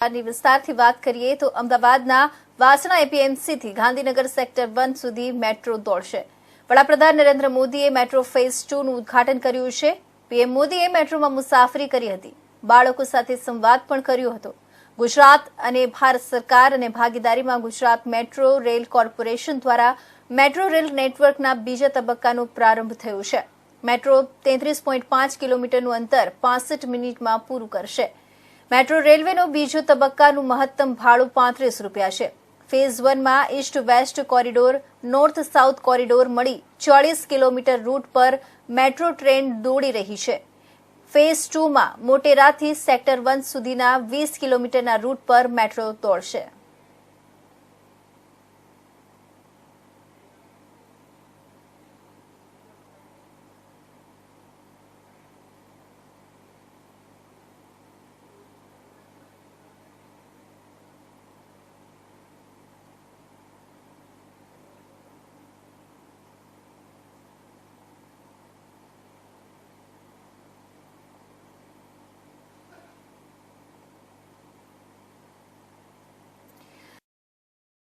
ની વિસ્તારથી વાત કરીએ તો અમદાવાદના વાસણા એપીએમસીથી ગાંધીનગર સેક્ટર વન સુધી મેટ્રો દોડશે. વડાપ્રધાન નરેન્દ્ર મોદીએ મેટ્રો ફેઝ ટુનું ઉદઘાટન કર્યું છે. પીએમ મોદીએ મેટ્રોમાં મુસાફરી કરી હતી. બાળકો સાથે સંવાદ પણ કર્યો હતો. ગુજરાત અને ભારત સરકાર અને ભાગીદારીમાં ગુજરાત મેટ્રો રેલ કોર્પોરેશન દ્વારા મેટ્રો રેલ નેટવર્કના બીજા તબક્કાનો પ્રારંભ થયો છે. મેટ્રો તેત્રીસ પોઈન્ટ પાંચ કિલોમીટરનું અંતર પાસઠ મિનિટમાં પૂરું કરશે. મેટ્રો રેલવેનો બીજો તબક્કાનું મહત્તમ ભાડું પાંત્રીસ રૂપિયા છે. ફેઝ વનમાં east west corridor, north south corridor મળી ચોળીસ કિલોમીટર રૂટ પર મેટ્રો ટ્રેન દોડી રહી છે. ફેઝ ટુમાં મોટેરાથી સેક્ટર વન સુધીના વીસ કિલોમીટરના રૂટ પર મેટ્રો દોડશે